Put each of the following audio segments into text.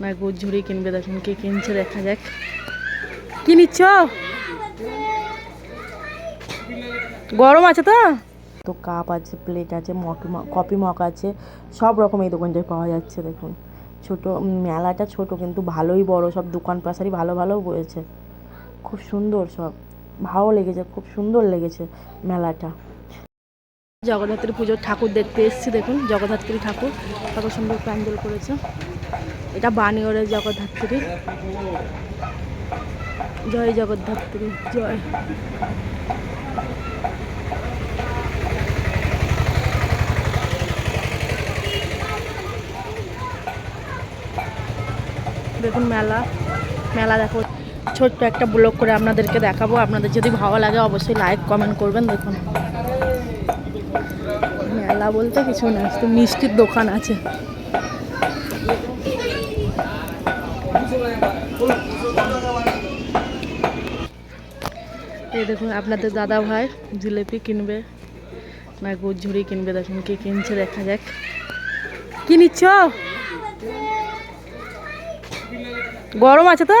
না গুড় ঝুড়ি কিনবে, দেখুন কে কিনছে, দেখা যাক। কি নিচ্ছ? গরম আছে তো? তো কাপ আছে, প্লেট আছে, মকি কপি মগ আছে, সব রকম এই দোকানটায় পাওয়া যাচ্ছে, দেখুন। ছোট মেলাটা ছোট, কিন্তু ভালোই বড়, সব দোকান পাশারি ভালো ভালো বয়েছে। খুব সুন্দর সব। ভালো লেগেছে, খুব সুন্দর লেগেছে মেলাটা। জগদ্ধাত্রী পুজোর ঠাকুর দেখতে এসেছি, দেখুন জগদ্ধাত্রী ঠাকুর, কত সুন্দর প্যান্ডেল করেছে। এটা বানিয়রের জগদ্ধাত্রী জয় জগদ্ধাত্রী জয়। দেখুন মেলা মেলা দেখো। ছোট্ট একটা ব্লগ করে আপনাদেরকে দেখাবো। আপনাদের যদি ভালো লাগে অবশ্যই লাইক কমেন্ট করবেন, দেখুন। মেলা বলতে কিছু না, শুধু মিষ্টির দোকান আছে। এই দেখুন, আপনাদের দাদা ভাই জিলেপি কিনবে না গুড় কিনবে, দেখুন কে কিনছে, দেখা যাক। কি নিচ্ছ? গরম আছে তো?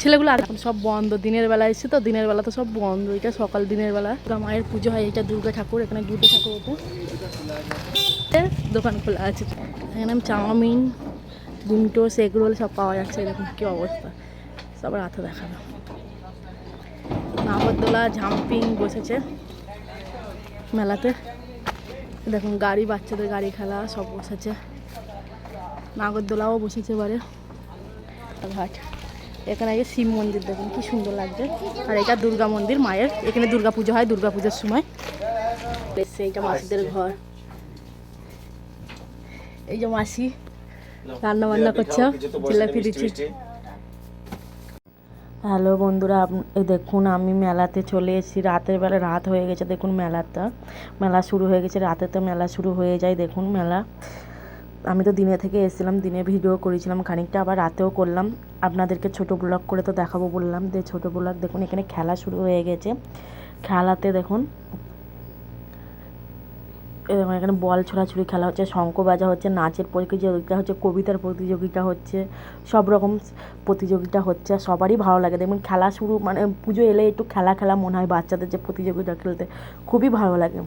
ছেলেগুলো আর এখন সব বন্ধ। দিনের বেলা এসেছে তো, দিনের বেলা তো সব বন্ধ। এটা সকাল দিনের বেলা। দুর্গা মায়ের পুজো হয়, এটা দুর্গা ঠাকুর, এখানে দুর্গা ঠাকুর এটা দোকান খোলা আছে। এখানে চাউমিন ডিমটো এগ রোল সব পাওয়া যাচ্ছে, এরকম কী অবস্থা? সব রাতে দেখানো নাগরদোলা জাম্পিং বসেছে মেলাতে। দেখুন, গাড়ি, বাচ্চাদের গাড়ি খেলা সব বসেছে। নাগরদোলাও বসেছে এবারে। ঘাট। এখানে এই শিব মন্দির দেখুন, কি সুন্দর লাগছে। আর এটা দুর্গা মন্দির, মায়ের। এখানে দুর্গা পুজো হয়, দুর্গা পুজোর সময়। এইটা মাসিদের ঘর। এই যে মাসি রান্না বান্না করছে জিলাপি দিচ্ছি হ্যালো বন্ধুরা এই দেখুন, আমি মেলাতে চলে এসেছি। রাতের বেলা রাত হয়ে গেছে, দেখুন মেলাটা। মেলা শুরু হয়ে গেছে, রাতে তো মেলা শুরু হয়ে যায়, দেখুন মেলা। আমি তো দিনে থেকে এসেছিলাম, দিনে ভিডিও করেছিলাম, খানিকটা আবার রাতেও করলাম। আপনাদেরকে ছোট ব্লগ করে তো দেখাবো বললাম যে ছোট ব্লগ দেখুন, এখানে খেলা শুরু হয়ে গেছে। খেলাতে দেখুন দেখুন এখানে বল ছোড়াছুড়ি খেলা হচ্ছে, শঙ্খ বাজা হচ্ছে, নাচের প্রতিযোগিতা হচ্ছে, কবিতার প্রতিযোগিতা হচ্ছে, সব রকম প্রতিযোগিতা হচ্ছে সবারই ভালো লাগে। দেখবেন খেলা শুরু মানে পুজো এলে একটু খেলা খেলা মনে হয় বাচ্চাদের যে প্রতিযোগিতা খেলতে, খুবই ভালো লাগে।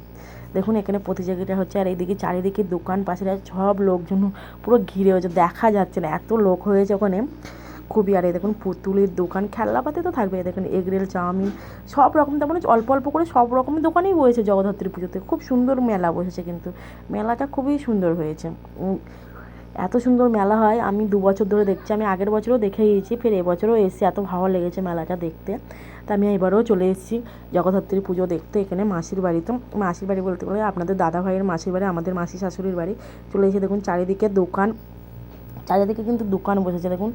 দেখুন, এখানে প্রতিযোগিতা হচ্ছে আর এইদিকে চারিদিকে দোকান পাশে সব লোকজন পুরো ঘিরে হয়েছে দেখা যাচ্ছে না, এত লোক হয়েছে ওখানে। খুবই আর এই দেখুন, পুতুলের দোকান খেলনাপাতে তো থাকবে দেখুন, এগরেল, চাউমিন, সব রকম তেমন অল্প অল্প করে সব রকমের দোকানেই বসেছে জগদ্ধাত্রী পুজোতে, খুব সুন্দর মেলা বসেছে কিন্তু, মেলাটা খুবই সুন্দর হয়েছে। এত সুন্দর মেলা হয়, আমি দু বছর ধরে দেখছি, আমি আগের বছরও দেখে গিয়েছি, ফের এবছরও এসেছি, এত ভালো লেগেছে মেলাটা দেখতে। তা আমি এবারেও চলে এসেছি জগদ্ধাত্রী পুজো দেখতে, এখানে মাসির বাড়িতে মাসির বাড়ি বলতে গেলে আপনাদের দাদা ভাইয়ের মাসির বাড়ি, আমাদের মাসি শাশুড়ির বাড়ি। চলে এসে দেখুন চারিদিকে দোকান, চারিদিকে কিন্তু দোকান বসেছে, দেখুন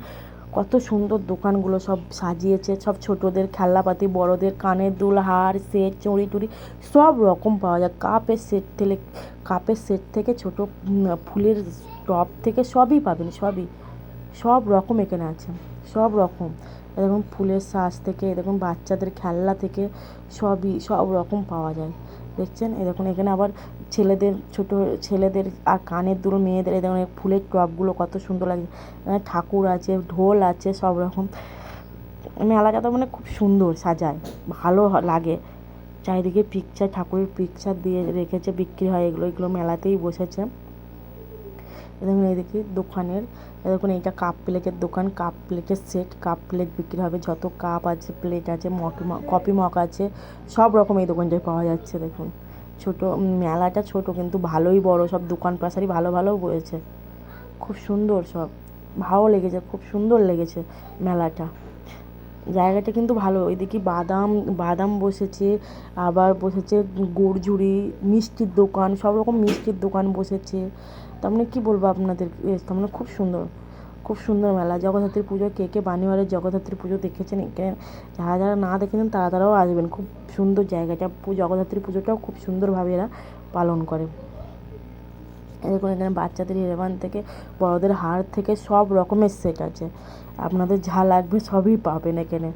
কত সুন্দর দোকানগুলো সব সাজিয়েছে, সব ছোটদের খেলনাপাতি, বড়দের কানের দুল, হার, সেট, চড়ি টুড়ি, সব রকম পাওয়া যায়। কাপের সেট থেকে, কাপের সেট থেকে ছোট ফুলের টপ থেকে সবই পাবেন, সবই। সব রকম এখানে আছে, সব রকম। এরকম ফুলের সাজ থেকে, এরকম বাচ্চাদের খেলনা থেকে সবই, সব রকম পাওয়া যায়। দেখছেন? এরকম এখানে আবার ছেলেদের, ছোট ছেলেদের আর কানের দুটো মেয়েদের এই ফুলের টপগুলো কত সুন্দর লাগে এখানে ঠাকুর আছে, ঢোল আছে, সব রকম। মেলাটা তো মানে খুব সুন্দর সাজায়, ভালো লাগে। চারিদিকে পিকচার ঠাকুরের পিকচার দিয়ে রেখেছে, বিক্রি হয় এগুলো এগুলো মেলাতেই বসেছে। দেখুন দেখি দোকানের, দেখুন এইটা কাপ প্লেটের দোকান কাপ প্লেটের সেট কাপ প্লেট বিক্রি হবে, যত কাপ আছে প্লেট আছে মগ কপি মগ আছে, সব রকম এই দোকানটায় পাওয়া যাচ্ছে, দেখুন। ছোট মেলাটা ছোট কিন্তু ভালোই বড়, সব দোকান পাশারি ভালো ভালো বয়েছে। খুব সুন্দর সব, ভালো লেগেছে, খুব সুন্দর লেগেছে মেলাটা। জায়গাটা কিন্তু ভালো। ওইদিকে বাদাম বাদাম বসেছে, আবার বসেছে গুড় ঝুড়ি মিষ্টির দোকান, সব রকম মিষ্টির দোকান বসেছে। তার মানে কী বলব আপনাদের? তার মানে খুব সুন্দর খুব সুন্দর মেলা। জগদ্ধাত্রী পুজো, কে কে বানিওয়ারের জগদ্ধাত্রী পুজো দেখেছেন? এখানে যারা যারা না দেখেছেন, তারা তারাও আসবেন। খুব সুন্দর জায়গাটা। জগদ্ধাত্রী পুজোটাও খুব সুন্দরভাবে এরা পালন করে। দেখুন এখানে বাচ্চাদের ইলেভেন থেকে বড়দের হার থেকে সব রকমের সেট আছে। আপনাদের যা লাগবে সবই পাবেন এখানে।